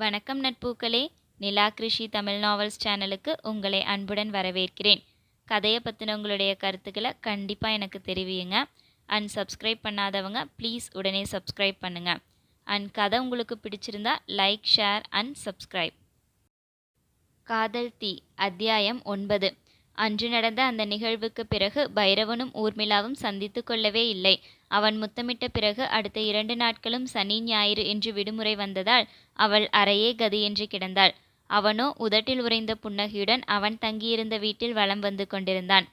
வணக்கம் நட்பூக்களே. நிலா கிருஷி தமிழ் நாவல்ஸ் சேனலுக்கு உங்களை அன்புடன் வரவேற்கிறேன். கதையை பற்றின உங்களுடைய கருத்துக்களை கண்டிப்பாக எனக்கு தெரிவியுங்க. அண்ட் சப்ஸ்கிரைப் பண்ணாதவங்க ப்ளீஸ் உடனே சப்ஸ்கிரைப் பண்ணுங்கள் அண்ட் கதை உங்களுக்கு பிடிச்சிருந்தா லைக் ஷேர் அண்ட் சப்ஸ்கிரைப் காதல் தீ அத்தியாயம் ஒன்பது. அன்று நடந்த அந்த நிகழ்வுக்கு பிறகு பைரவனும் ஊர்மிளாவும் சந்தித்து கொள்ளவே இல்லை. அவன் முத்தமிட்ட பிறகு அடுத்த இரண்டு நாட்களும் சனி ஞாயிறு என்று விடுமுறை வந்ததால் அவள் அறையே கதியின்றி கிடந்தாள். அவனோ உதட்டில் உறைந்த புன்னகையுடன் அவன் தங்கியிருந்த வீட்டில் வலம் வந்து கொண்டிருந்தான்.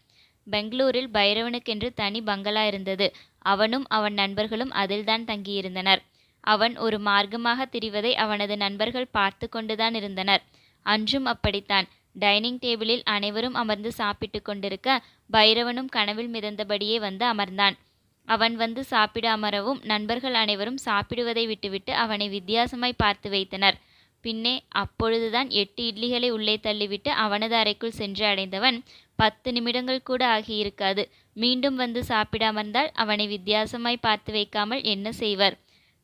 பெங்களூரில் பைரவனுக்கென்று தனி பங்களா இருந்தது. அவனும் அவன் நண்பர்களும் அதில்தான் தங்கியிருந்தனர். அவன் ஒரு மார்க்கமாக திரிவதை அவனது நண்பர்கள் பார்த்து கொண்டுதான் இருந்தனர். அன்றும் அப்படித்தான். டைனிங் டேபிளில் அனைவரும் அமர்ந்து சாப்பிட்டு கொண்டிருக்க பைரவனும் கனவில் மிதந்தபடியே வந்து அமர்ந்தான். அவன் வந்து சாப்பிட அமரவும் நண்பர்கள் அனைவரும் சாப்பிடுவதை விட்டுவிட்டு அவனை வித்தியாசமாய் பார்த்து வைத்தனர். பின்னே அப்பொழுதுதான் எட்டு இட்லிகளை உள்ளே தள்ளிவிட்டு அவனது அறைக்குள் சென்று அடைந்தவன் பத்து நிமிடங்கள் கூட ஆகியிருக்காது. மீண்டும் வந்து சாப்பிட அமர்ந்தால் அவனை வித்தியாசமாய் பார்த்து வைக்காமல் என்ன செய்வர்?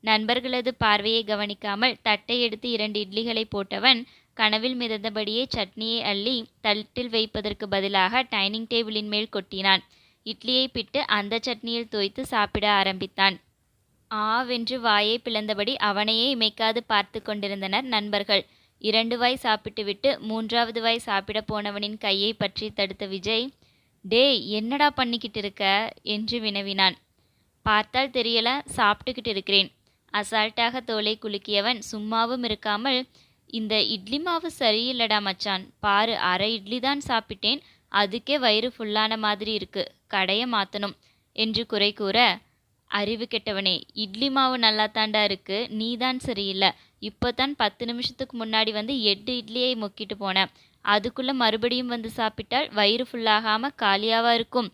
நண்பர்களது பார்வையை கவனிக்காமல் தட்டை எடுத்து இரண்டு இட்லிகளை போட்டவன் கனவில் மிதந்தபடியே சட்னியை அள்ளி தட்டில் வைப்பதற்கு பதிலாக டைனிங் டேபிளின் மேல் கொட்டினான். இட்லியை பிட்டு அந்த சட்னியில் தோய்த்து சாப்பிட ஆரம்பித்தான். ஆவென்று வாயை பிளந்தபடி அவனையே இமைக்காது பார்த்து கொண்டிருந்தனர் நண்பர்கள். இரண்டு வாய் சாப்பிட்டுவிட்டு மூன்றாவது வாய் சாப்பிட போனவனின் கையை பற்றி தடுத்த விஜய் டேய் என்னடா பண்ணிக்கிட்டு இருக்க? என்று வினவினான். பார்த்தால் தெரியல சாப்பிட்டுக்கிட்டு இருக்கிறேன். அசால்ட்டாக தோலை குலுக்கியவன் சும்மாவும் இருக்காமல் இந்த இட்லி மாவு சரியில்லடா மச்சான். பாரு அரை இட்லி தான் சாப்பிட்டேன். அதுக்கே வயிறு ஃபுல்லான மாதிரி இருக்கு. கடையை மாற்றணும் என்று குறை கூற அறிவு கெட்டவனே இட்லி மாவு நல்லா தாண்டா இருக்கு. நீ தான் சரியில்லை. இப்போ தான் பத்து நிமிஷத்துக்கு முன்னாடி வந்து எட்டு இட்லியை முக்கிட்டு போனேன் அதுக்குள்ளே மறுபடியும் வந்து சாப்பிட்டால் வயிறு ஃபுல்லாகாமல் காலியாவா இருக்கும்.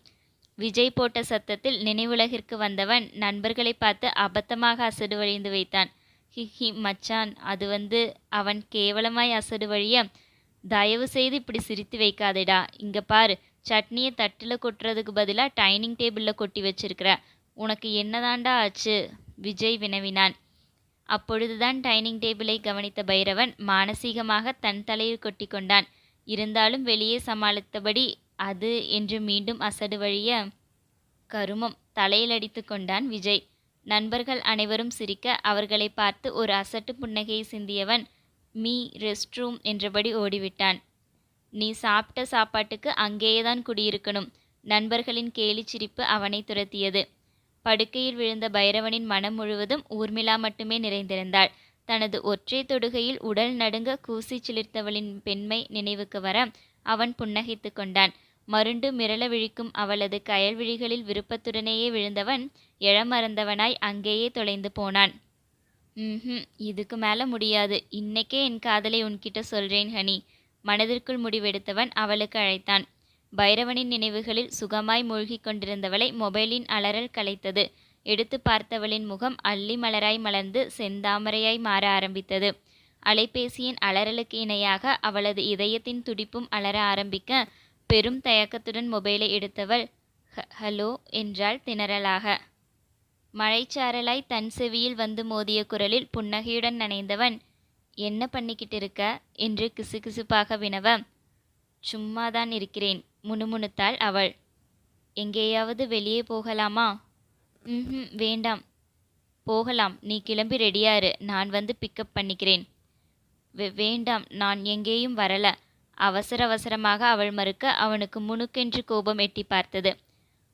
விஜய் போட்ட சத்தத்தில் நினைவுலகிற்கு வந்தவன் நண்பர்களை பார்த்து அபத்தமாக அசடு வழிந்து வைத்தான். ஹி ஹி மச்சான் அது வந்து அவன் கேவலமாய் அசடு வழிய தயவு செய்து இப்படி சிரித்து வைக்காதேடா. இங்க பாரு சட்னியை தட்டில் கொட்டுறதுக்கு பதிலாக டைனிங் டேபிளில் கொட்டி வச்சிருக்கிற. உனக்கு என்னதாண்டா ஆச்சு? விஜய் வினவினான். அப்பொழுதுதான் டைனிங் டேபிளை கவனித்த பைரவன் மானசீகமாக தன் தலையில் கொட்டி கொண்டான். இருந்தாலும் வெளியே சமாளித்தபடி அது என்று மீண்டும் அசடு வழிய கருமம் தலையில் அடித்து கொண்டான் விஜய். நண்பர்கள் அனைவரும் சிரிக்க அவர்களை பார்த்து ஒரு அசட்டு புன்னகையை சிந்தியவன் மீ ரெஸ்ட் ரூம் என்றபடி ஓடிவிட்டான். நீ சாப்பிட்ட சாப்பாட்டுக்கு அங்கேயேதான் குடியிருக்கணும் நண்பர்களின் கேலி சிரிப்பு அவனை துரத்தியது. படுக்கையில் விழுந்த பைரவனின் மனம் முழுவதும் ஊர்மிளா மட்டுமே நிறைந்திருந்தாள். தனது ஒற்றை தொடுகையில் உடல் நடுங்க கூசி சிலிர்த்தவளின் பெண்மை நினைவுக்கு வர அவன் புன்னகைத்து கொண்டான். மருண்டு மிரள விழிக்கும் அவளது கயல்விழிகளில் விருப்பத்துடனேயே விழுந்தவன் எழமறந்தவனாய் அங்கேயே தொலைந்து போனான். ம் இதுக்கு மேலே முடியாது. இன்னைக்கே என் காதலை உன்கிட்ட சொல்றேன் ஹனி. மனதிற்குள் முடிவெடுத்தவன் அவளுக்கு அழைத்தான். பைரவனின் நினைவுகளில் சுகமாய் மூழ்கிக் கொண்டிருந்தவளை மொபைலின் அலறல் கலைத்தது. எடுத்து பார்த்தவளின் முகம் அள்ளி மலராய் மலர்ந்து செந்தாமரையாய் மாற ஆரம்பித்தது. அலைபேசியின் அலறலுக்கு இணையாக அவளது இதயத்தின் துடிப்பும் அலற ஆரம்பிக்க பெரும் தயக்கத்துடன் மொபைலை எடுத்தவள் ஹலோ என்றாள் திணறலாக. மழைச்சாரலாய் தன் செவியில் வந்து மோதிய குரலில் புன்னகையுடன் நனைந்தவன் என்ன பண்ணிக்கிட்டு இருக்க? என்று கிசுகிசுப்பாக வினவ சும்மாதான் இருக்கிறேன் முணுமுணுத்தாள் அவள். எங்கேயாவது வெளியே போகலாமா? ம் வேண்டாம். போகலாம் நீ கிளம்பி ரெடியாரு நான் வந்து பிக்கப் பண்ணிக்கிறேன். வேண்டாம் நான் எங்கேயும் வரல. அவசர அவசரமாக அவள் மறுக்க அவனுக்கு முணுக்கென்று கோபம் எட்டி பார்த்தது.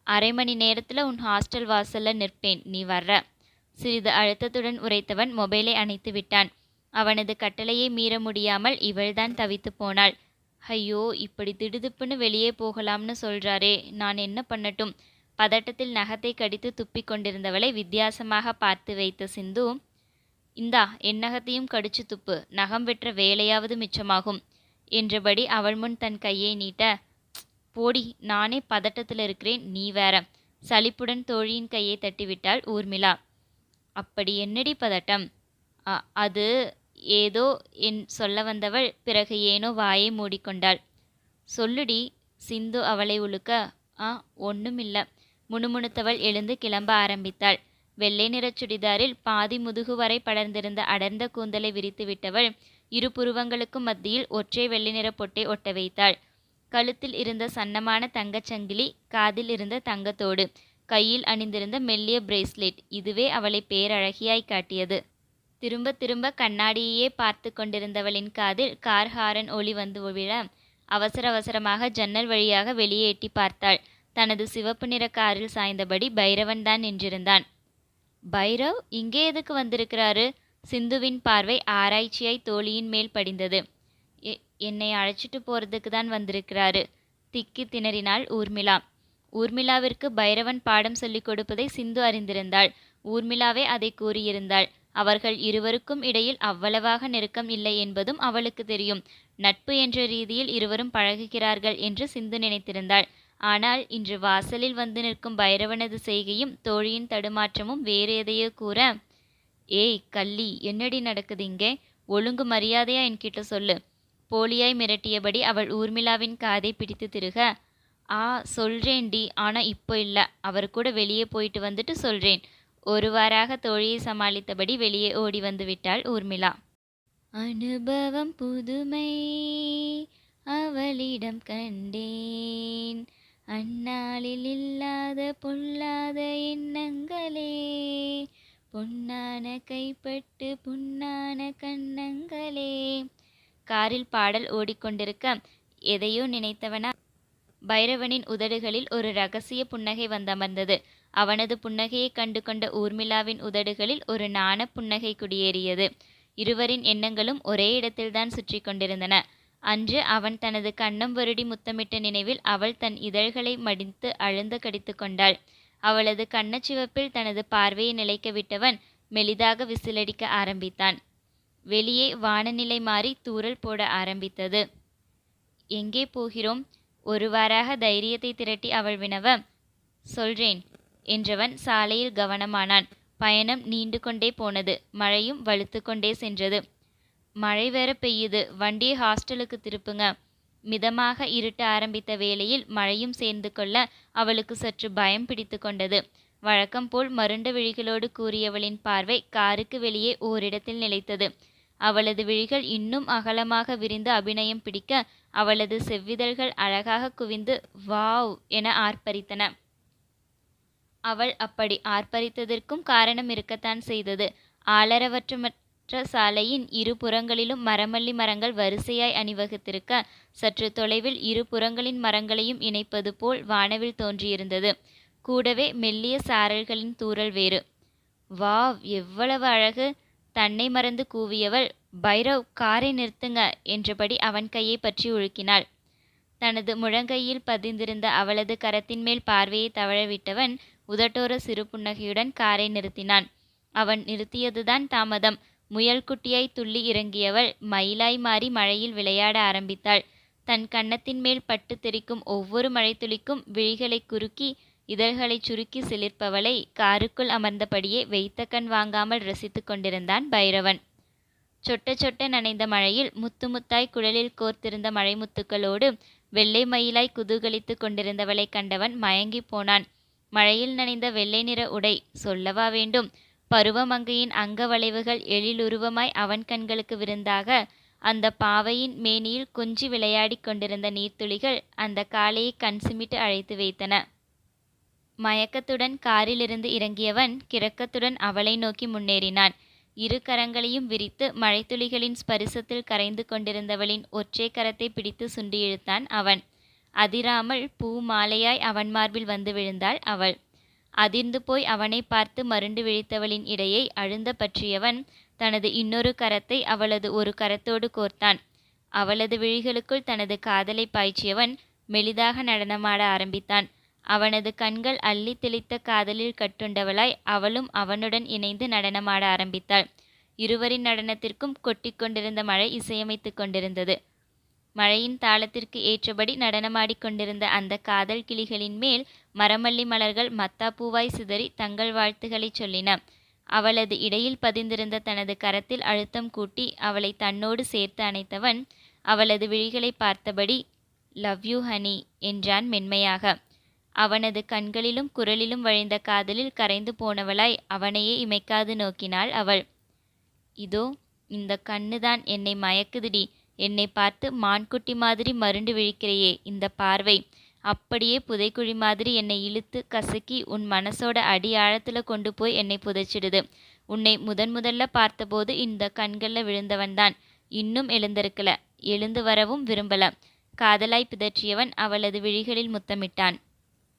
அரை மணி நேரத்தில் உன் ஹாஸ்டல் வாசல்ல நிற்பேன் நீ வர்ற. சிறிது அழுத்தத்துடன் உரைத்தவன் மொபைலை அணைத்து விட்டான். அவனது கட்டளையை மீற முடியாமல் இவள்தான் தவித்து போனாள். ஐயோ இப்படி திடுதிப்புன்னு வெளியே போகலாம்னு சொல்றாரே நான் என்ன பண்ணட்டும் பதட்டத்தில் நகத்தை கடித்து துப்பி கொண்டிருந்தவளை வித்தியாசமாக பார்த்து வைத்த சிந்து இந்தா என் நகத்தையும் கடிச்சு துப்பு. நகம் வெற்ற வேலையாவது மிச்சமாகும். என்றபடி அவள் முன் தன் கையை நீட்ட போடி நானே பதட்டத்தில் இருக்கிறேன் நீ வேற. சலிப்புடன் தோழியின் கையை தட்டிவிட்டாள் ஊர்மிளா. அப்படி என்னடி பதட்டம்? அது ஏதோ என் சொல்ல வந்தவள் பிறகு ஏனோ வாயை மூடிக்கொண்டாள். சொல்லுடி சிந்து அவளை உழுக்க ஆ ஒன்றுமில்ல முணுமுணுத்தவள் எழுந்து கிளம்ப ஆரம்பித்தாள். வெள்ளை நிறச் சுடிதாரில் பாதி முதுகு வரை படர்ந்திருந்த அடர்ந்த கூந்தலை விரித்து விட்டவள் இரு புருவங்களுக்கும் மத்தியில் ஒற்றை வெள்ளை நிற பொட்டை ஒட்ட வைத்தாள். கழுத்தில் இருந்த சன்னமான தங்கச் சங்கிலி காதில் இருந்த தங்கத்தோடு கையில் அணிந்திருந்த மெல்லிய பிரேஸ்லெட் இதுவே அவளை பேரழகியாய் காட்டியது. திரும்ப திரும்ப கண்ணாடியையே பார்த்து கொண்டிருந்தவளின் காதில் கார் ஹாரன் ஒளி வந்து விழ அவசர அவசரமாக ஜன்னல் வழியாக வெளியே எட்டி பார்த்தாள். தனது சிவப்பு நிற காரில் சாய்ந்தபடி பைரவன் தான் நின்றிருந்தான். பைரவ் இங்கே எதுக்கு வந்திருக்கிறாரு? சிந்துவின் பார்வை ஆராய்ச்சியாய் தோழியின் மேல் படிந்தது. "எ- என்னை அழைச்சிட்டு போறதுக்கு தான் வந்திருக்கிறாரு. திக்கி திணறினாள் ஊர்மிளா. ஊர்மிளாவிற்கு பைரவன் பாடம் சொல்லிக் கொடுப்பதை சிந்து அறிந்திருந்தாள். ஊர்மிளாவே அதை கூறியிருந்தாள். அவர்கள் இருவருக்கும் இடையில் அவ்வளவாக நெருக்கம் இல்லை என்பதும் அவளுக்கு தெரியும். நட்பு என்ற ரீதியில் இருவரும் பழகுகிறார்கள் என்று சிந்து நினைத்திருந்தாள். ஆனால் இன்று வாசலில் வந்து நிற்கும் பைரவனது செய்கையும் தோழியின் தடுமாற்றமும் வேறு எதையோ கூற ஏய் கள்ளி என்னடி நடக்குது இங்கே? ஒழுங்கு மரியாதையா என்கிட்ட சொல்லு. போலியாய் மிரட்டியபடி அவள் ஊர்மிளாவின் காதை பிடித்து திருக ஆ சொல்றேன்டி ஆனா இப்போ இல்ல. அவர் கூட வெளியே போயிட்டு வந்துட்டு சொல்றேன். ஒருவாறாக தோழியை சமாளித்தபடி வெளியே ஓடி வந்து விட்டாள் ஊர்மிளா. அனுபவம் புதுமை அவளிடம் கண்டேன். அந்நாளில் இல்லாத பொல்லாத எண்ணங்களே பொன்னான கைப்பட்டு புன்னான கண்ணங்களே காரில் பாடல் ஓடிக்கொண்டிருக்க எதையோ நினைத்தவனா? பைரவனின் உதடுகளில் ஒரு ரகசிய புன்னகை வந்தமர்ந்தது. அவனது புன்னகையைக் கண்டு கொண்ட ஊர்மிளாவின் உதடுகளில் ஒரு நாண புன்னகை குடியேறியது. இருவரின் எண்ணங்களும் ஒரே இடத்தில்தான் சுற்றி கொண்டிருந்தன. அன்று அவன் தனது கண்ணம் வருடி முத்தமிட்ட நினைவில் அவள் தன் இதழ்களை மடித்து அழுந்த கடித்து கொண்டாள். அவளது கண்ணச்சிவப்பில் தனது பார்வையை நிலைக்க விட்டவன் மெலிதாக விசிலடிக்க ஆரம்பித்தான். வெளியே வானநிலை மாறி தூறல் போட ஆரம்பித்தது. எங்கே போகிறோம்? ஒருவாறாக தைரியத்தை திரட்டி அவள் வினவ சொல்றேன் என்றவன் சாலையில் கவனமானான். பயணம் நீண்டு கொண்டே போனது. மழையும் வலுத்து கொண்டே சென்றது. மழை வேற பெய்யுது. வண்டியை ஹாஸ்டலுக்கு திருப்புங்க. மிதமாக இருட்ட ஆரம்பித்த வேளையில் மழையும் சேர்ந்து கொள்ள அவளுக்கு சற்று பயம் பிடித்து கொண்டது. வழக்கம் போல் மருண்ட விழிகளோடு கூறியவளின் பார்வை காருக்கு வெளியே ஓரிடத்தில் நிலைத்தது. அவளது விழிகள் இன்னும் அகலமாக விரிந்து அபிநயம் பிடிக்க அவளது செவ்விதழ்கள் அழகாக குவிந்து வாவ் என ஆர்ப்பரித்தன. அவள் அப்படி ஆர்ப்பரித்ததற்கும் காரணம் இருக்கத்தான் செய்தது. ஆளரவற்ற சாலையின் இரு புறங்களிலும் மரமல்லி மரங்கள் வரிசையாய் அணிவகுத்திருக்க சற்று தொலைவில் இரு புறங்களின் மரங்களையும் இணைப்பது போல் வானவில் தோன்றியிருந்தது. கூடவே மெல்லிய சாரல்களின் தூறல் வேறு. வாவ் எவ்வளவு அழகு! தன்னை மறந்து கூவியவள் பைரவ் காரை நிறுத்துங்க என்றபடி அவன் கையை பற்றி உழுக்கினாள் தனது முழங்கையில் பதிந்திருந்த அவளது கரத்தின் மேல் பார்வையை தவழவிட்டவன் உதட்டோர சிறு புன்னகையுடன் காரை நிறுத்தினான். அவன் நிறுத்தியதுதான் தாமதம். முயல்குட்டியாய் துள்ளி இறங்கியவள் மயிலாய் மாறி மழையில் விளையாட ஆரம்பித்தாள். தன் கன்னத்தின் மேல் பட்டு தெறிக்கும் ஒவ்வொரு மழைத்துளிக்கும் விழிகளை குறுக்கி இதழ்களைச் சுருக்கி சிலிர்ப்பவளை காருக்குள் அமர்ந்தபடியே வைத்த கண் வாங்காமல் ரசித்து கொண்டிருந்தான் பைரவன். சொட்ட சொட்ட நனைந்த மழையில் முத்து முத்தாய் குழலில் கோர்த்திருந்த மழைமுத்துக்களோடு வெள்ளை மயிலாய் குதூகலித்து கொண்டிருந்தவளை கண்டவன் மயங்கி போனான். மழையில் நனைந்த வெள்ளை நிற உடை சொல்லவா வேண்டும்? பருவமங்கையின் அங்க வளைவுகள் எழிலுருவமாய் அவன் கண்களுக்கு விருந்தாக. அந்த பாவையின் மேனியில் கொஞ்சி விளையாடிக் கொண்டிருந்த நீர்த்துளிகள் அந்த காளையை கண் சிமிட்டு அழைத்து வைத்தன. மயக்கத்துடன் காரிலிருந்து இறங்கியவன் கிறக்கத்துடன் அவளை நோக்கி முன்னேறினான். இரு கரங்களையும் விரித்து மழைத்துளிகளின் ஸ்பரிசத்தில் கரைந்து கொண்டிருந்தவளின் ஒற்றை கரத்தை பிடித்து சுண்டி இழுத்தான் அவன். அதிராமல் பூ மாலையாய் அவன் மார்பில் வந்து விழுந்தாள் அவள். அதிர்ந்து போய் அவனை பார்த்து மருண்டு விழித்தவளின் இடையை அழுந்த பற்றியவன் தனது இன்னொரு கரத்தை அவளது ஒரு கரத்தோடு கோர்த்தான். அவளது விழிகளுக்குள் தனது காதலை பாய்ச்சியவன் மெலிதாக நடனமாட ஆரம்பித்தான். அவனது கண்கள் அள்ளி தெளித்த காதலில் கட்டுண்டவளாய் அவளும் அவனுடன் இணைந்து நடனமாட ஆரம்பித்தாள். இருவரின் நடனத்திற்கும் கொட்டிக்கொண்டிருந்த மழை இசையமைத்துக் கொண்டிருந்தது. மழையின் தாளத்திற்கு ஏற்றபடி நடனமாடிக் கொண்டிருந்த அந்த காதல் கிளிகளின் மேல் மரமல்லி மலர்கள் மத்தாப்பூவாய் சிதறி தங்கள் வாழ்த்துக்களைச் சொல்லின. அவளது இடையில் பதிந்திருந்த தனது கரத்தில் அழுத்தம் கூட்டி அவளை தன்னோடு சேர்த்து அணைத்தவன் அவளது விழிகளை பார்த்தபடி லவ் யூ ஹனி என்றான் மென்மையாக. அவனது கண்களிலும் குரலிலும் வழிந்த காதலில் கரைந்து போனவளாய் அவனையே இமைக்காது நோக்கினாள் அவள். இதோ இந்த கண்ணுதான் என்னை மயக்குதுடி. என்னை பார்த்து மான்குட்டி மாதிரி மருண்டு விழிக்கிறையே இந்த பார்வை. அப்படியே புதைக்குழி மாதிரி என்னை இழுத்து கசக்கி உன் மனசோட அடி ஆழத்துல கொண்டு போய் என்னை புதைச்சிடுது. உன்னை முதன் முதல்ல பார்த்தபோது இந்த கண்கள்ல விழுந்தவன்தான் இன்னும் எழுந்திருக்கல. எழுந்து வரவும் விரும்பல. காதலாய் பிதற்றியவன் அவளது விழிகளில் முத்தமிட்டான்.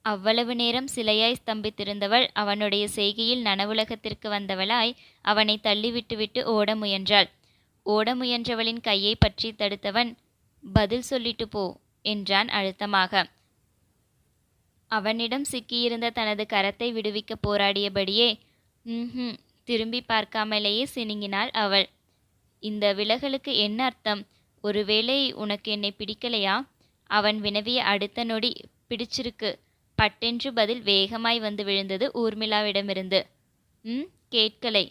அவ்வளவு நேரம் சிலையாய் ஸ்தம்பித்திருந்தவள் அவனுடைய செய்கையில் நனவுலகத்திற்கு வந்தவளாய் அவனை தள்ளிவிட்டுவிட்டு ஓட முயன்றாள். ஓட முயன்றவளின் கையை பற்றி தடுத்தவன் பதில் சொல்லிட்டு போ என்றான் அழுத்தமாக. அவனிடம் சிக்கியிருந்த தனது கரத்தை விடுவிக்க போராடியபடியே ம் திரும்பி பார்க்காமலேயே சினுங்கினாள் அவள். இந்த விலகலுக்கு என்ன அர்த்தம்? ஒருவேளை உனக்கு என்னை பிடிக்கலையா? அவன் வினவிய அடுத்த நொடி பிடிச்சிருக்கு. பட்டென்று பதில் வேகமாய் வந்து விழுந்தது ஊர்மிளாவிடமிருந்து. ம் கேட்கலை.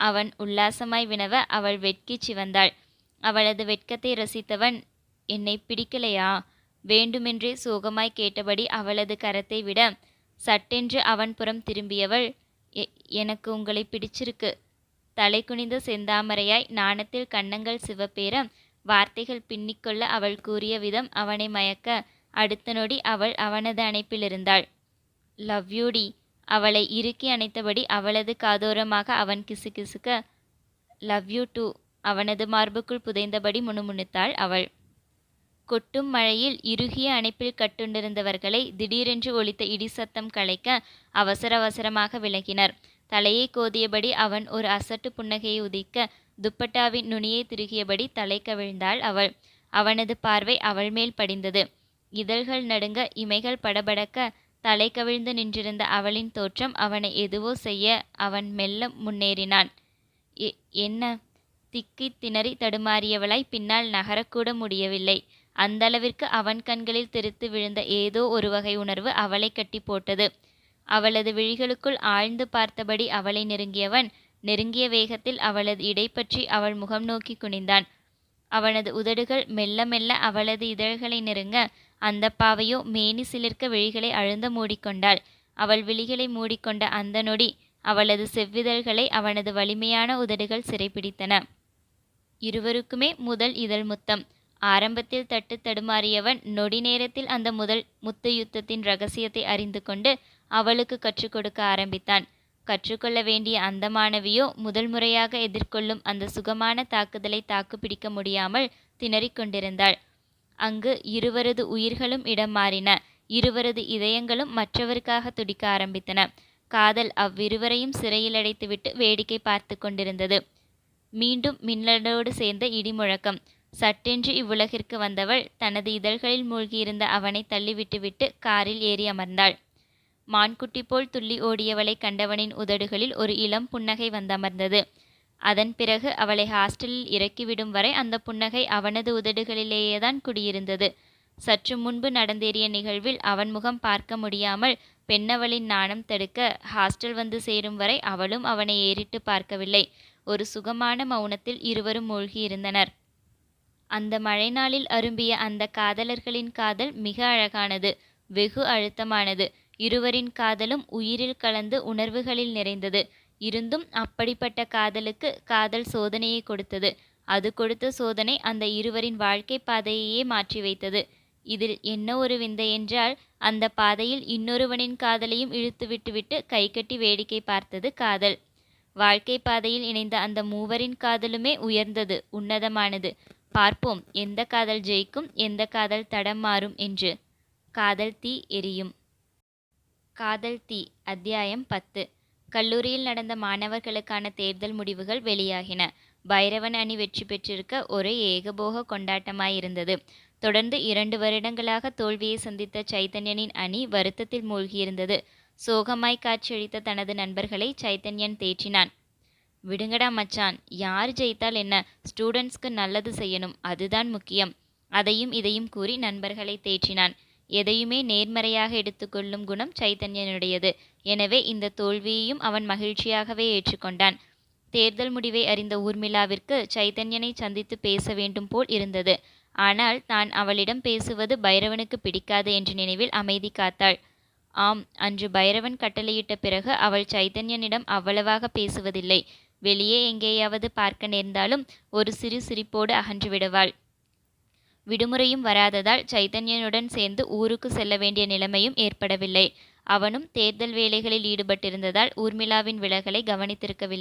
அவன் உல்லாசமாய் வினவ அவள் வெட்கி சிவந்தாள். அவளது வெட்கத்தை ரசித்தவன் என்னை பிடிக்கலையா? வேண்டுமென்றே சோகமாய் கேட்டபடி அவளது கரத்தை விட சட்டென்று அவன் புறம் திரும்பியவள் எனக்கு உங்களை பிடிச்சிருக்கு தலை குனிந்த செந்தாமரையாய் நாணத்தில் கன்னங்கள் சிவப்பேற வார்த்தைகள் பின்னிக்கொள்ள அவள் கூறிய விதம் அவனை மயக்க அடுத்த நொடி அவள் அவனது அணைப்பில் இருந்தாள் லவ் யூடி அவளை இறுக்கி அணைத்தபடி அவளது காதோரமாக அவன் கிசுகிசுக்க லவ் யூ டூ அவனது மார்புக்குள் புதைந்தபடி முணுமுணுத்தாள் அவள். கொட்டும் மழையில் இறுகிய அணைப்பில் கட்டுண்டிருந்தவர்களை திடீரென்று ஒலித்த இடி சத்தம் கலைக்க அவசர அவசரமாக விலகினர். தலையை கோதியபடி அவன் ஒரு அசட்டு புன்னகையை உதிக்க துப்பட்டாவின் நுனியை திருகியபடி தலை கவிழ்ந்தாள் அவள். அவனது பார்வை அவள் மேல் படிந்தது. இதழ்கள் நடுங்க இமைகள் படபடக்க தலை கவிழ்ந்து நின்றிருந்த அவளின் தோற்றம் அவனை எதுவோ செய்ய அவன் மெல்ல முன்னேறினான். என்ன? திக்கி திணறி தடுமாறியவளாய் பின்னால் நகரக்கூட முடியவில்லை. அந்தளவிற்கு அவன் கண்களில் தெரித்து விழுந்த ஏதோ ஒரு வகை உணர்வு அவளை கட்டி போட்டது. அவளது விழிகளுக்குள் ஆழ்ந்து பார்த்தபடி அவளை நெருங்கியவன் நெருங்கிய வேகத்தில் அவளது இடை பற்றி அவள் முகம் நோக்கி குனிந்தான். அவனது உதடுகள் மெல்ல மெல்ல அவளது இதழ்களை நெருங்க அந்த பாவையோ மேனி சிலிர்க்க விழிகளை அழுந்த மூடிக்கொண்டாள். அவள் விழிகளை மூடிக்கொண்ட அந்த நொடி அவளது செவ்விதழ்களை அவனது வலிமையான உதடுகள் சிறைப்பிடித்தன இருவருக்குமே முதல் இதழ் முத்தம். ஆரம்பத்தில் தட்டு தடுமாறியவன் நொடி நேரத்தில் அந்த முதல் முத்து யுத்தத்தின் ரகசியத்தை அறிந்து கொண்டு அவளுக்கு கற்றுக் கொடுக்க ஆரம்பித்தான். கற்றுக்கொள்ள வேண்டிய அந்த மாணவியோ முதல் முறையாக எதிர்கொள்ளும் அந்த சுகமான தாக்குதலை தாக்குப்பிடிக்க முடியாமல் திணறிக் கொண்டிருந்தாள் அங்கு இருவரது உயிர்களும் இடம் மாறின இருவரது இதயங்களும் மற்றவருக்காக துடிக்க ஆரம்பித்தன. காதல் அவ்விருவரையும் சிறையில் அடைத்துவிட்டு வேடிக்கை பார்த்து கொண்டிருந்தது. மீண்டும் மின்னலோடு சேர்ந்த இடி முழக்கம். சட்டென்று இவ்வுலகிற்கு வந்தவள் தனது இதழ்களில் மூழ்கியிருந்த அவனை தள்ளிவிட்டுவிட்டு காரில் ஏறி அமர்ந்தாள். மான்குட்டி போல் துள்ளி ஓடியவளை கண்டவனின் உதடுகளில் ஒரு இளம் புன்னகை வந்தமர்ந்தது. அதன் பிறகு அவளை ஹாஸ்டலில் இறக்கிவிடும் வரை அந்த புன்னகை அவனது உதடுகளிலேயேதான் குடியிருந்தது. சற்று முன்பு நடந்தேறிய நிகழ்வில் அவன் முகம் பார்க்க முடியாமல் பெண்ணவளின் நாணம் தடுக்க ஹாஸ்டல் வந்து சேரும் வரை அவளும் அவனை ஏறிட்டு பார்க்கவில்லை. ஒரு சுகமான மௌனத்தில் இருவரும் மூழ்கியிருந்தனர். அந்த மழை நாளில் அரும்பிய அந்த காதலர்களின் காதல் மிக அழகானது வெகு அழுத்தமானது. இருவரின் காதலும் உயிரில் கலந்து உணர்வுகளில் நிறைந்தது. இருந்தும் அப்படிப்பட்ட காதலுக்கு காதல் சோதனையை கொடுத்தது. அது கொடுத்த சோதனை அந்த இருவரின் வாழ்க்கை பாதையையே மாற்றி வைத்தது. இதில் என்ன ஒரு விந்தை என்றால் அந்த பாதையில் இன்னொருவனின் காதலையும் இழுத்து விட்டுவிட்டு கைகட்டி வேடிக்கை பார்த்தது காதல். வாழ்க்கை பாதையில் இணைந்த அந்த மூவரின் காதலுமே உயர்ந்தது உன்னதமானது. பார்ப்போம் எந்த காதல் ஜெயிக்கும் எந்த காதல் தடம் மாறும் என்று. காதல் தீ எரியும். காதல் தீ அத்தியாயம் பத்து. கல்லூரியில் நடந்த மாணவர்களுக்கான தேர்தல் முடிவுகள் வெளியாகின. பைரவன் அணி வெற்றி பெற்றிருக்க ஒரே ஏகபோக கொண்டாட்டமாயிருந்தது. தொடர்ந்து இரண்டு வருடங்களாக தோல்வியை சந்தித்த சைத்தன்யனின் அணி வருத்தத்தில் மூழ்கியிருந்தது. சோகமாய் காட்சியளித்த தனது நண்பர்களை சைத்தன்யன் தேற்றினான். விடுங்கடா மச்சான் யார் ஜெயித்தால் என்ன? ஸ்டூடெண்ட்ஸ்க்கு நல்லது செய்யணும் அதுதான் முக்கியம். அதையும் இதையும் கூறி நண்பர்களை தேற்றினான். எதையுமே நேர்மறையாக எடுத்துக்கொள்ளும் குணம் சைத்தன்யனுடையது எனவே இந்த தோல்வியையும் அவன் மகிழ்ச்சியாகவே ஏற்றுக்கொண்டான். தேர்தல் முடிவை அறிந்த ஊர்மிளாவிற்கு சைத்தன்யனை சந்தித்து பேச வேண்டும் போல் இருந்தது. ஆனால் தான் அவளிடம் பேசுவது பைரவனுக்கு பிடிக்காது என்ற நினைவில் அமைதி காத்தாள். ஆம் அன்று பைரவன் கட்டளையிட்ட பிறகு அவள் சைதன்யனிடம் அவ்வளவாக பேசுவதில்லை. வெளியே எங்கேயாவது பார்க்க நேர்ந்தாலும் ஒரு சிறு சிரிப்போடு அகன்று விடுவாள். விடுமுறையும் வராததால் சைதன்யனுடன் சேர்ந்து ஊருக்கு செல்ல வேண்டிய நிலைமையும் ஏற்படவில்லை. அவனும் தேர்தல் வேலைகளில் ஈடுபட்டிருந்ததால் ஊர்மிளாவின் விலகலை கவனித்திருக்கவில்லை.